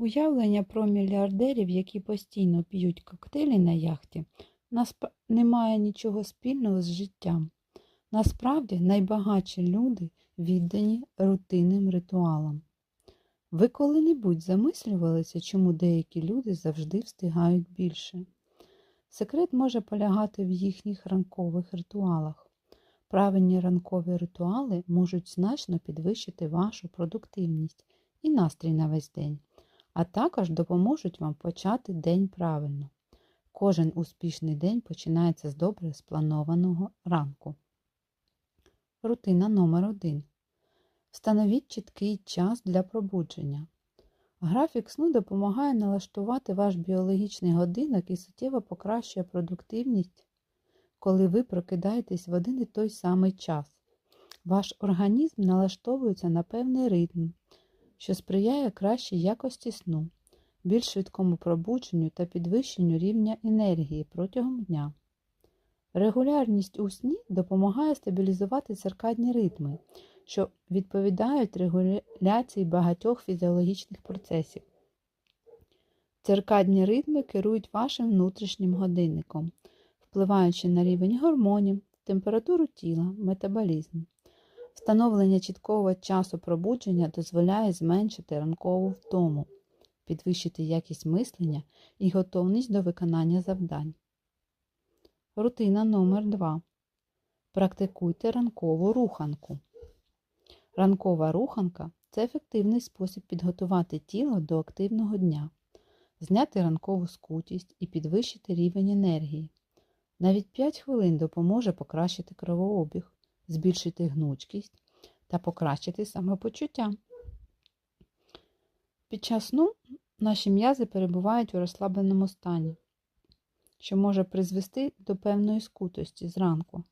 Уявлення про мільярдерів, які постійно п'ють коктейлі на яхті, насп- не має нічого спільного з життям. Насправді найбагатші люди віддані рутинним ритуалам. Ви коли-небудь замислювалися, чому деякі люди завжди встигають більше? Секрет може полягати в їхніх ранкових ритуалах. Правильні ранкові ритуали можуть значно підвищити вашу продуктивність і настрій на весь день, а також допоможуть вам почати день правильно. Кожен успішний день починається з добре спланованого ранку. Рутина номер 1 Встановіть чіткий час для пробудження. Графік сну допомагає налаштувати ваш біологічний годинник і суттєво покращує продуктивність, коли ви прокидаєтесь в один і той самий час. Ваш організм налаштовується на певний ритм, що сприяє кращій якості сну, більш швидкому пробудженню та підвищенню рівня енергії протягом дня. Регулярність у сні допомагає стабілізувати циркадні ритми, що відповідають регуляції багатьох фізіологічних процесів. Циркадні ритми керують вашим внутрішнім годинником, впливаючи на рівень гормонів, температуру тіла, метаболізм. Встановлення чіткого часу пробудження дозволяє зменшити ранкову втому, підвищити якість мислення і готовність до виконання завдань. Рутина номер 2 Практикуйте ранкову руханку. Ранкова руханка це ефективний спосіб підготувати тіло до активного дня, зняти ранкову скутість і підвищити рівень енергії. Навіть 5 хвилин допоможе покращити кровообіг, збільшити гнучкість та покращити самопочуття. Під час сну наші м'язи перебувають у розслабленому стані, що може призвести до певної скутості зранку.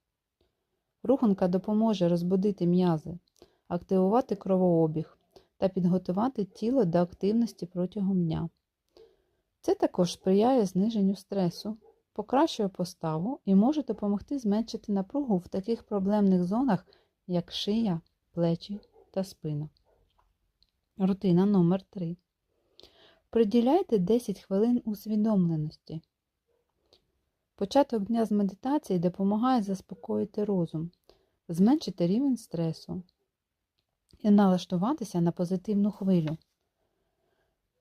Руханка допоможе розбудити м'язи, активувати кровообіг та підготувати тіло до активності протягом дня. Це також сприяє зниженню стресу, покращує поставу і може допомогти зменшити напругу в таких проблемних зонах, як шия, плечі та спина. Рутина номер 3 Приділяйте 10 хвилин усвідомленості. Початок дня з медитації допомагає заспокоїти розум, зменшити рівень стресу і налаштуватися на позитивну хвилю.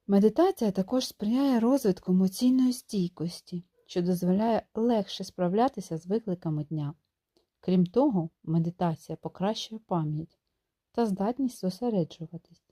Медитація також сприяє розвитку емоційної стійкості, що дозволяє легше справлятися з викликами дня. Крім того, медитація покращує пам'ять та здатність зосереджуватись.